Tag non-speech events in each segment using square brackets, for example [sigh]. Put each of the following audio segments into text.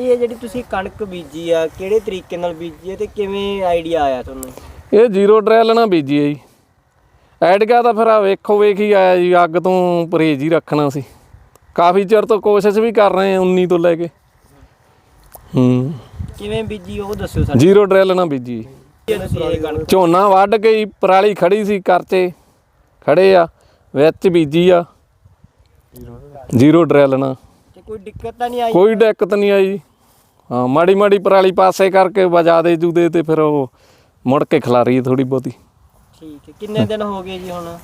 ਇਹ ਜਿਹੜੀ ਤੁਸੀਂ ਕਣਕ ਬੀਜੀ ਆ ਕਿਹੜੇ ਤਰੀਕੇ ਨਾਲ ਬੀਜੀ ਹੈ ਤੇ ਕਿਵੇਂ ਆਈਡੀਆ ਆਇਆ ਤੁਹਾਨੂੰ? ਇਹ ਜ਼ੀਰੋ ਡਰੈਲ ਨਾ ਬੀਜੀ ਹੈ ਜੀ। ਐਡਗਾ ਤਾਂ ਫਿਰ ਆ ਵੇਖੋ ਵੇਖ ਹੀ ਆਇਆ ਜੀ ਅੱਗ ਤੋਂ ਪਰਹੇਜ਼ ਹੀ ਰੱਖਣਾ ਸੀ। ਕਾਫੀ ਚਿਰ ਤੋਂ ਕੋਸ਼ਿਸ਼ ਵੀ ਕਰ ਰਹੇ ਹਾਂ 19 ਤੋਂ ਲੈ ਕੇ। ਹੂੰ। ਕਿਵੇਂ ਬੀਜੀ ਉਹ ਦੱਸਿਓ ਸਾਨੂੰ। ਜ਼ੀਰੋ ਡਰੈਲ ਨਾ ਬੀਜੀ। ਇਹ ਤੁਸੀਂ ਇਹ ਕਣਕ ਝੋਨਾ ਵੱਢ ਕੇ ਹੀ ਪਰਾਲੀ ਖੜੀ ਸੀ ਕਰਚੇ ਖੜੇ ਆ ਵਿੱਚ ਬੀਜੀ ਆ। ਜ਼ੀਰੋ ਡਰੈਲ ਨਾ ਤੇ ਕੋਈ ਦਿੱਕਤ ਤਾਂ ਨਹੀਂ ਆਈ? ਕੋਈ ਦਿੱਕਤ ਨਹੀਂ ਆਈ। ਹਾਂ ਮਾੜੀ ਮਾੜੀ ਪਰਾਲੀ ਪਾਸੇ ਕਰਕੇ ਵਜਾ ਦੇ ਜੂਦੇ ਤੇ ਫਿਰ ਉਹ ਮੁੜ ਕੇ ਖਿਲਾਰੀ ਥੋੜੀ ਬਹੁਤੀ। ਠੀਕ ਹੈ ਕਿੰਨੇ ਦਿਨ ਹੋ ਗਏ ਜੀ ਹੁਣ?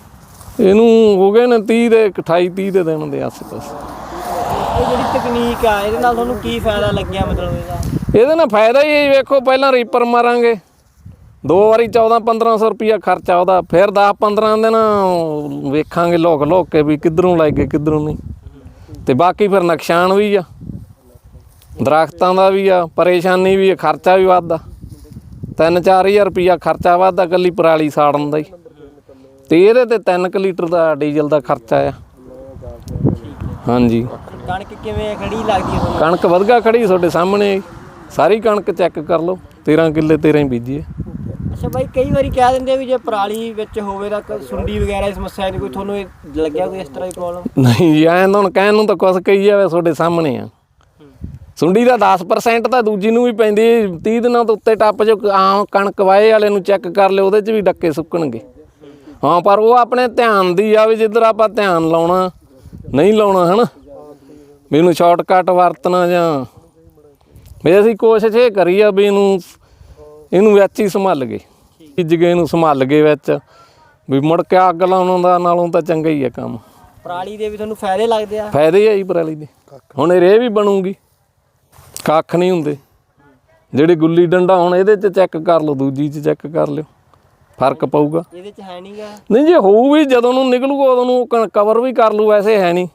ਇਹਨੂੰ ਹੋ ਗਏ ਨੇ 30 ਦੇ 28 30 ਦੇ ਦਿਨ ਦੇ ਆਸ-ਪਾਸ। ਇਹ ਜਿਹੜੀ ਤਕਨੀਕ ਆ ਇਹਦੇ ਨਾਲ ਤੁਹਾਨੂੰ ਕੀ ਫਾਇਦਾ ਲੱਗਿਆ ਮਤਲਬ ਇਹਦਾ? ਇਹਦੇ ਨਾਲ ਫਾਇਦਾ ਹੀ ਹੈ ਜੀ, ਵੇਖੋ ਪਹਿਲਾਂ ਰੀਪਰ ਮਾਰਾਂਗੇ। ਦੋ ਵਾਰੀ 14 1500 ਰੁਪਿਆ ਖਰਚਾ ਉਹਦਾ ਫਿਰ 10 15 ਦਿਨ ਵੇਖਾਂਗੇ ਲੋਕ ਲੋਕ ਕੇ ਵੀ ਕਿੱਧਰੋਂ ਲੱਗ ਕਿੱਧਰੋਂ ਨਹੀਂ। ਤੇ ਬਾਕੀ ਫਿਰ ਨੁਕਸਾਨ ਵੀ ਆ। ਦਰਖਤਾਂ ਦਾ ਵੀ ਆ ਪਰੇਸ਼ਾਨੀ ਵੀ ਆ ਖਰਚਾ ਵੀ ਵੱਧਦਾ। 3-4000 ਰੁਪਿਆ ਖਰਚਾ ਵੱਧਦਾ ਕੱਲੀ ਪਰਾਲੀ ਸਾੜਨ ਦਾ ਹੀ। ਤੇ ਇਹਦੇ ਤੇ 3 ਲੀਟਰ ਦਾ ਡੀਜ਼ਲ ਦਾ ਖਰਚਾ ਆ। ਹਾਂਜੀ। ਕਣਕ ਕਿਵੇਂ ਖੜੀ ਲੱਗਦੀ ਹੈ ਕਣਕ ਵਧਗਾ ਖੜੀ ਤੁਹਾਡੇ ਸਾਹਮਣੇ। ਸਾਰੀ ਕਣਕ ਚੈੱਕ ਕਰ ਲਓ 13 ਕਿੱਲੇ 13 ਹੀ ਬੀਜੀ ਹੈ ਅੱਛਾ ਬਾਈ ਕਈ ਵਾਰੀ ਕਹਿ ਦਿੰਦੇ ਵੀ ਜੇ ਪਰਾਲੀ ਵਿੱਚ ਹੋਵੇ ਤਾਂ ਕ- ਸੁੰਡੀ ਵਗੈਰਾ ਦੀ ਸਮੱਸਿਆ ਨਹੀਂ ਕੋਈ ਤੁਹਾਨੂੰ ਲੱਗਿਆ ਕੋਈ ਇਸ ਤਰ੍ਹਾਂ ਦੀ ਪ੍ਰੋਬਲਮ ਨਹੀਂ ਜੀ ਐਂ ਤਾਂ ਹੁਣ ਕਹਿਣ ਨੂੰ ਤਾਂ ਕੁਛ ਕਹੀ ਜਾਵੇ ਤੁਹਾਡੇ ਸਾਹਮਣੇ ਆ। ਸੁੰਡੀ ਦਾ 10% ਤਾਂ ਦੂਜੀ ਨੂੰ ਵੀ ਪੈਂਦੀ 30 ਦਿਨਾਂ ਤੋਂ ਉੱਤੇ ਟੱਪ ਜੋ ਆਮ ਕਣਕ ਵਾਏ ਵਾਲੇ ਨੂੰ ਚੈੱਕ ਕਰ ਲਿਓ ਉਹਦੇ 'ਚ ਵੀ ਡੱਕੇ ਸੁੱਕਣਗੇ। ਹਾਂ ਪਰ ਉਹ ਆਪਣੇ ਧਿਆਨ ਦੀ ਆ ਵੀ ਜਿੱਧਰ ਆਪਾਂ ਧਿਆਨ ਲਾਉਣਾ ਨਹੀਂ ਲਾਉਣਾ ਹਨਾ? ਵੀ ਇਹਨੂੰ ਸ਼ਾਰਟਕਟ ਵਰਤਣਾ ਜਾਂ ਵੀ ਅਸੀਂ ਕੋਸ਼ਿਸ਼ ਇਹ ਕਰੀ ਆ ਵੀ ਇਹਨੂੰ ਇਹਨੂੰ ਵਿੱਚ ਹੀ ਸੰਭਾਲ ਗਏ ਭਿੱਜ ਗਏ ਇਹਨੂੰ ਸੰਭਾਲ ਗਏ ਵਿੱਚ। ਵੀ ਮੁੜ ਕੇ ਅੱਗ ਲਾਉਣ ਦਾ ਨਾਲੋਂ ਤਾਂ ਚੰਗਾ ਹੀ ਆ ਕੰਮ। ਪਰਾਲੀ ਦੇ ਵੀ ਤੁਹਾਨੂੰ ਫਾਇਦੇ ਲੱਗਦੇ ਆ। ਫਾਇਦੇ ਆ ਜੀ ਪਰਾਲੀ ਦੇ। ਹੁਣ ਇਹ ਰੇ ਵੀ ਬਣੂਗੀ। ਕੱਖ ਨਹੀਂ ਹੁੰਦੇ। ਜਿਹੜੀ ਗੁੱਲੀ ਡੰਡਾ ਹੁਣ ਇਹਦੇ 'ਚ ਚੈੱਕ ਕਰ ਲਓ ਦੂਜੀ 'ਚ ਚੈੱਕ ਕਰ ਲਿਓ। ਫ਼ਰਕ ਪਊਗਾ। ਇਹਦੇ ਚ ਹੈ ਨਹੀਂਗਾ ਨਹੀਂ ਜੇ ਹੋਊ ਵੀ ਜਦੋਂ ਨੂੰ ਨਿਕਲੂਗਾ ਉਦੋਂ ਨੂੰ ਕਵਰ ਵੀ ਕਰ ਲੂ ਵੈਸੇ ਹੈ ਨਹੀਂ।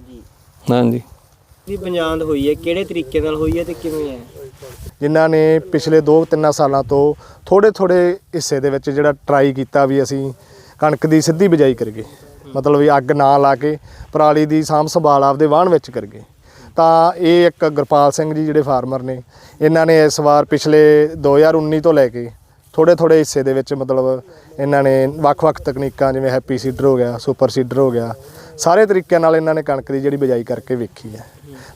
ਜੀ। ਹਾਂਜੀ। ਦੀ ਬੁਨਿਆਦ ਹੋਈ ਹੈ ਕਿਹੜੇ ਤਰੀਕੇ ਨਾਲ ਹੋਈ ਹੈ ਤੇ ਕਿਵੇਂ ਹੈ? ਜਿਨ੍ਹਾਂ ਨੇ ਪਿਛਲੇ 2-3 ਸਾਲਾਂ ਤੋਂ ਥੋੜੇ ਥੋੜੇ ਹਿੱਸੇ ਦੇ ਵਿੱਚ ਜਿਹੜਾ ਟਰਾਈ ਕੀਤਾ ਵੀ ਅਸੀਂ ਕਣਕ ਦੀ ਸਿੱਧੀ ਬਿਜਾਈ ਕਰੀਏ। ਮਤਲਬ ਵੀ ਅੱਗ ਨਾ ਲਾ ਕੇ ਪਰਾਲੀ ਦੀ ਸਾਂਭ ਸੰਭਾਲ ਆਪਦੇ ਵਾਹਣ ਵਿੱਚ ਕਰੀਏ। ਤਾਂ ਇਹ ਇੱਕ ਗੁਰਪਾਲ ਸਿੰਘ ਜੀ ਜਿਹੜੇ ਫਾਰਮਰ ਨੇ, ਇਹਨਾਂ ਨੇ ਇਸ ਵਾਰ ਪਿਛਲੇ 2019 ਤੋਂ ਲੈ ਕੇ ਥੋੜੇ ਥੋੜੇ ਹਿੱਸੇ ਦੇ ਵਿੱਚ ਮਤਲਬ ਇਹਨਾਂ ਨੇ ਵੱਖ-ਵੱਖ ਤਕਨੀਕਾਂ ਜਿਵੇਂ ਹੈਪੀ ਸੀਡਰ ਹੋ ਗਿਆ, ਸੁਪਰ ਸੀਡਰ ਹੋ ਗਿਆ, ਸਾਰੇ ਤਰੀਕਿਆਂ ਨਾਲ ਇਹਨਾਂ ਨੇ ਕਣਕ ਦੀ ਜਿਹੜੀ ਬਿਜਾਈ ਕਰਕੇ ਵੇਖੀ ਹੈ।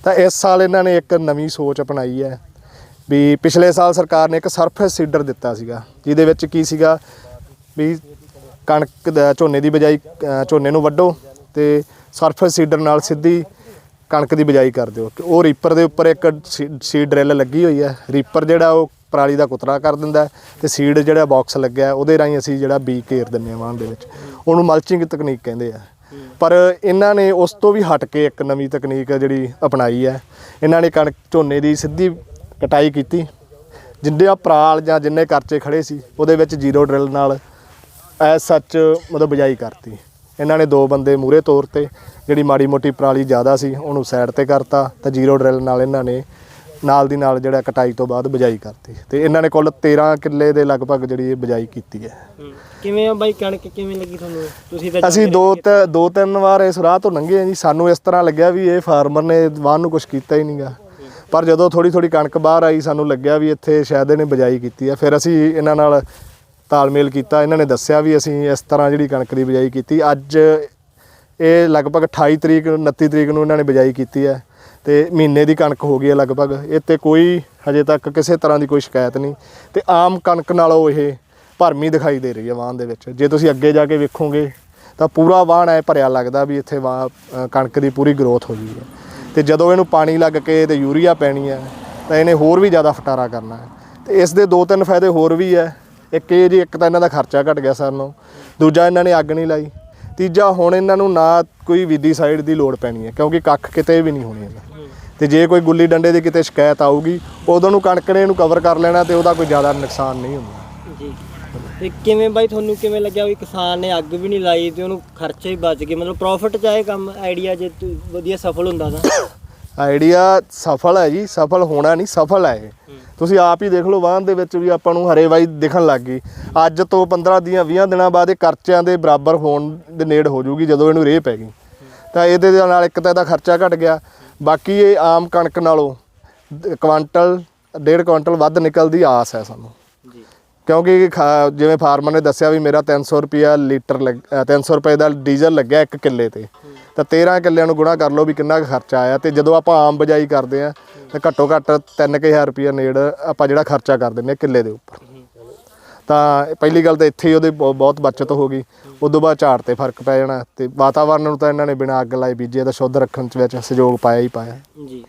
ਤਾਂ ਇਸ ਸਾਲ ਇਹਨਾਂ ਨੇ ਇੱਕ ਨਵੀਂ ਸੋਚ ਅਪਣਾਈ ਹੈ ਵੀ ਪਿਛਲੇ ਸਾਲ ਸਰਕਾਰ ਨੇ ਇੱਕ ਸਰਫੇਸ ਸੀਡਰ ਦਿੱਤਾ ਸੀਗਾ, ਜਿਹਦੇ ਵਿੱਚ ਕੀ ਸੀਗਾ ਵੀ ਕਣਕ ਦਾ ਝੋਨੇ ਦੀ ਬਿਜਾਈ ਝੋਨੇ ਨੂੰ ਵੱਢੋ ਤੇ ਸਰਫੇਸ ਸੀਡਰ ਨਾਲ ਸਿੱਧੀ ਕਣਕ ਦੀ ਬਿਜਾਈ ਕਰ ਦਿਓ ਕਿ ਉਹ ਰੀਪਰ ਦੇ ਉੱਪਰ ਇੱਕ ਸੀਡ ਡਰਿਲ ਲੱਗੀ ਹੋਈ ਹੈ। ਰੀਪਰ ਜਿਹੜਾ ਉਹ ਪਰਾਲੀ ਦਾ ਕੁਤਰਾ ਕਰ ਦਿੰਦਾ ਹੈ ਤੇ ਸੀਡ ਜਿਹੜਾ ਬਾਕਸ ਲੱਗਿਆ ਉਹਦੇ ਰਾਹੀਂ ਅਸੀਂ ਜਿਹੜਾ ਬੀ ਘੇਰ ਦਿੰਦੇ ਹਾਂ ਵਾਹਣ ਦੇ ਵਿੱਚ। ਉਹਨੂੰ ਮਲਚਿੰਗ ਤਕਨੀਕ ਕਹਿੰਦੇ ਆ। ਪਰ ਇਹਨਾਂ ਨੇ ਉਸ ਤੋਂ ਵੀ ਹਟ ਕੇ ਇੱਕ ਨਵੀਂ ਤਕਨੀਕ ਜਿਹੜੀ ਅਪਣਾਈ ਹੈ। ਇਹਨਾਂ ਨੇ ਕਣਕ ਝੋਨੇ ਦੀ ਸਿੱਧੀ ਕਟਾਈ ਕੀਤੀ ਜਿੰਨੇ ਆ ਪਰਾਲ ਜਾਂ ਜਿੰਨੇ ਕਰਚੇ ਖੜੇ ਸੀ, ਉਹਦੇ ਵਿੱਚ ਜ਼ੀਰੋ ਡਰਿਲ ਨਾਲ ਐਸ ਸੱਚ ਮਤਲਬ ਬਿਜਾਈ ਕਰਤੀ। ਇਹਨਾਂ ਨੇ ਦੋ ਬੰਦੇ ਮੂਰੇ ਤੌਰ ਤੇ ਜਿਹੜੀ ਮਾੜੀ ਮੋਟੀ ਪਰਾਲੀ ਜ਼ਿਆਦਾ ਸੀ ਉਹਨੂੰ ਸਾਈਡ ਤੇ ਕਰਤਾ ਤਾਂ ਜ਼ੀਰੋ ਡਰਿਲ ਨਾਲ ਇਹਨਾਂ ਨੇ ਨਾਲ ਦੀ ਨਾਲ ਜਿਹੜਾ ਕਟਾਈ ਤੋਂ ਬਾਅਦ ਬਿਜਾਈ ਕਰਤੀ ਤੇ ਇਹਨਾਂ ਨੇ ਕੁੱਲ 13 ਕਿੱਲੇ ਦੇ ਲਗਭਗ ਜਿਹੜੀ ਇਹ ਬਿਜਾਈ ਕੀਤੀ ਹੈ। ਕਿਵੇਂ ਆ ਬਾਈ ਕਣਕ ਕਿਵੇਂ ਲੱਗੀ ਤੁਹਾਨੂੰ? ਤੁਸੀਂ ਤਾਂ ਅਸੀਂ ਦੋ ਤ- ਦੋ ਤਿੰਨ ਵਾਰ ਇਸ ਰਾਹ ਤੋਂ ਲੰਘੇ ਆ ਜੀ ਸਾਨੂੰ ਇਸ ਤਰ੍ਹਾਂ ਲੱਗਿਆ ਵੀ ਇਹ ਫਾਰਮਰ ਨੇ ਵਾਹਨ ਨੂੰ ਕੁਝ ਕੀਤਾ ਹੀ ਨਹੀਂਗਾ। ਪਰ ਜਦੋਂ ਥੋੜੀ ਥੋੜੀ ਕਣਕ ਬਾਹਰ ਆਈ ਸਾਨੂੰ ਲੱਗਿਆ ਵੀ ਇੱਥੇ ਸ਼ਾਇਦ ਇਹਨੇ ਬਿਜਾਈ ਕੀਤੀ ਆ ਫਿਰ ਅਸੀਂ ਇਹਨਾਂ ਨਾਲ ਤਾਲਮੇਲ ਕੀਤਾ। ਇਹਨਾਂ ਨੇ ਦੱਸਿਆ ਵੀ ਅਸੀਂ ਇਸ ਤਰ੍ਹਾਂ ਜਿਹੜੀ ਕਣਕ ਦੀ ਬਿਜਾਈ ਕੀਤੀ। ਅੱਜ ਇਹ ਲਗਭਗ 28 ਤਰੀਕ 29 ਤਰੀਕ ਨੂੰ ਇਹਨਾਂ ਨੇ ਬਿਜਾਈ ਕੀਤੀ ਹੈ ਤੇ ਮਹੀਨੇ ਦੀ ਕਣਕ ਹੋ ਗਈ ਹੈ ਲਗਭਗ। ਇਹ ਤੇ ਕੋਈ ਹਜੇ ਤੱਕ ਕਿਸੇ ਤਰ੍ਹਾਂ ਦੀ ਕੋਈ ਸ਼ਿਕਾਇਤ ਨਹੀਂ। ਤੇ ਆਮ ਕਣਕ ਨਾਲੋਂ ਇਹ ਭਰਮੀ ਦਿਖਾਈ ਦੇ ਰਹੀ ਹੈ ਵਾਹਨ ਦੇ ਵਿੱਚ। ਜੇ ਤੁਸੀਂ ਅੱਗੇ ਜਾ ਕੇ ਵੇਖੋਗੇ ਤਾਂ ਪੂਰਾ ਵਾਹਣ ਐ ਭਰਿਆ ਲੱਗਦਾ ਵੀ ਇੱਥੇ ਵਾਹ ਕਣਕ ਦੀ ਪੂਰੀ ਗਰੋਥ ਹੋ ਗਈ ਹੈ। ਤੇ ਜਦੋਂ ਇਹਨੂੰ ਪਾਣੀ ਲੱਗ ਕੇ ਤੇ ਯੂਰੀਆ ਪੈਣੀ ਹੈ ਤਾਂ ਇਹਨੇ ਹੋਰ ਵੀ ਜ਼ਿਆਦਾ ਫਟਾਰਾ ਕਰਨਾ ਹੈ। ਤੇ ਇਸ ਦੇ ਦੋ ਤਿੰਨ ਫਾਇਦੇ ਹੋਰ ਵੀ ਹੈ। ਇੱਕ ਇਹ ਜੀ ਇੱਕ ਤਾਂ ਇਹਨਾਂ ਦਾ ਖਰਚਾ ਘਟ ਗਿਆ ਸਾਨੂੰ ਦੂਜਾ ਇਹਨਾਂ ਨੇ ਅੱਗ ਨਹੀਂ ਲਾਈ ਤੀਜਾ ਹੁਣ ਇਹਨਾਂ ਨੂੰ ਨਾ ਕੋਈ ਵਿਧੀ ਸਾਈਡ ਦੀ ਲੋੜ ਪੈਣੀ ਹੈ ਕਿਉਂਕਿ ਕੱਖ ਕਿਤੇ ਵੀ ਨਹੀਂ ਹੋਣੀ ਇਹਨਾਂ ਤੇ ਜੇ ਕੋਈ ਗੁੱਲੀ ਡੰਡੇ ਦੀ ਕਿਤੇ ਸ਼ਿਕਾਇਤ ਆਊਗੀ ਉਦੋਂ ਨੂੰ ਕਣਕ ਨੇ ਇਹਨੂੰ ਕਵਰ ਕਰ ਲੈਣਾ ਤੇ ਉਹਦਾ ਕੋਈ ਜ਼ਿਆਦਾ ਨੁਕਸਾਨ ਨਹੀਂ ਹੁੰਦਾ। ਜੀ। ਤੇ ਕਿਵੇਂ ਬਾਈ ਤੁਹਾਨੂੰ ਕਿਵੇਂ ਲੱਗਿਆ ਵੀ ਕਿਸਾਨ ਨੇ ਅੱਗ ਵੀ ਨਹੀਂ ਲਾਈ ਤੇ ਉਹਨੂੰ ਖਰਚੇ ਵੀ ਬਚ ਗਏ ਮਤਲਬ ਪ੍ਰੋਫਿਟ ਚ ਆਏ ਕੰਮ ਆਈਡੀਆ ਜੇ ਵਧੀਆ ਸਫਲ ਹੁੰਦਾ ਤਾਂ? [coughs] ਆਈਡੀਆ ਸਫਲ ਹੈ ਜੀ ਸਫਲ ਹੋਣਾ ਨਹੀਂ ਸਫਲ ਹੈ ਇਹ। ਤੁਸੀਂ ਆਪ ਹੀ ਦੇਖ ਲਓ ਵਾਹਨ ਦੇ ਵਿੱਚ ਵੀ ਆਪਾਂ ਨੂੰ ਹਰੇਵਾਈ ਦਿਖਣ ਲੱਗ ਗਈ। ਅੱਜ ਤੋਂ 15 ਦੀਆਂ 20 ਦਿਨਾਂ ਬਾਅਦ ਇਹ ਕਰਚਿਆਂ ਦੇ ਬਰਾਬਰ ਹੋਣ ਦੇ ਨੇੜ ਹੋ ਜੂਗੀ ਜਦੋਂ ਇਹਨੂੰ ਰੇਹ ਪੈ ਗਈ। ਤਾਂ ਇਹਦੇ ਨਾਲ ਇੱਕ ਤਾਂ ਇਹਦਾ ਖਰਚਾ ਘਟ ਗਿਆ ਬਾਕੀ ਇਹ ਆਮ ਕਣਕ ਨਾਲੋਂ ਕੁਆਂਟਲ ਡੇਢ ਕੁਆਂਟਲ ਵੱਧ ਨਿਕਲਦੀ ਆਸ ਹੈ ਸਾਨੂੰ। ਜੀ। ਕਿਉਂਕਿ ਜਿਵੇਂ ਫਾਰਮਰ ਨੇ ਦੱਸਿਆ ਵੀ ਮੇਰਾ 300 ਰੁਪਿਆ ਲੀਟਰ ਲੱਗ- ਅ, 300 ਰੁਪਏ ਦਾ ਡੀਜ਼ਲ ਲੱਗਿਆ ਇੱਕ ਕਿੱਲੇ ਤੇ। ਤਾਂ 13 ਕਿੱਲਿਆਂ ਨੂੰ ਗੁਣਾ ਕਰ ਲਓ ਵੀ ਕਿੰਨਾ ਖਰਚਾ ਆਇਆ ਤੇ ਜਦੋਂ ਆਪਾਂ ਆਮ ਬਜਾਈ ਕਰਦੇ ਆ ਤਾਂ ਘੱਟੋ ਘੱਟ 3000 ਰੁਪਿਆ ਨੇੜ ਆਪਾਂ ਜਿਹੜਾ ਖਰਚਾ ਕਰ ਦਿੰਦੇ ਆ ਕਿੱਲੇ ਦੇ ਉੱਪਰ। ਤਾਂ ਪਹਿਲੀ ਗੱਲ ਤਾਂ ਇੱਥੇ ਹੀ ਉਹਦੀ ਬਹੁ- ਬਹੁਤ ਬਚਤ ਹੋ ਗਈ। ਉਦੋਂ ਬਾਅਦ ਝਾੜ ਤੇ ਫ਼ਰਕ ਪੈ ਜਾਣਾ ਤੇ ਵਾਤਾਵਰਨ ਨੂੰ ਤਾਂ ਇਹਨਾਂ ਨੇ ਬਿਨਾਂ ਅੱਗ ਲਾਏ ਬੀਜੇ ਤਾਂ ਸ਼ੁੱਧ ਰੱਖਣ ਚ ਵਿੱਚ ਸਹਿਯੋਗ ਪਾਇਆ ਹੀ ਪਾਇਆ। ਜੀ।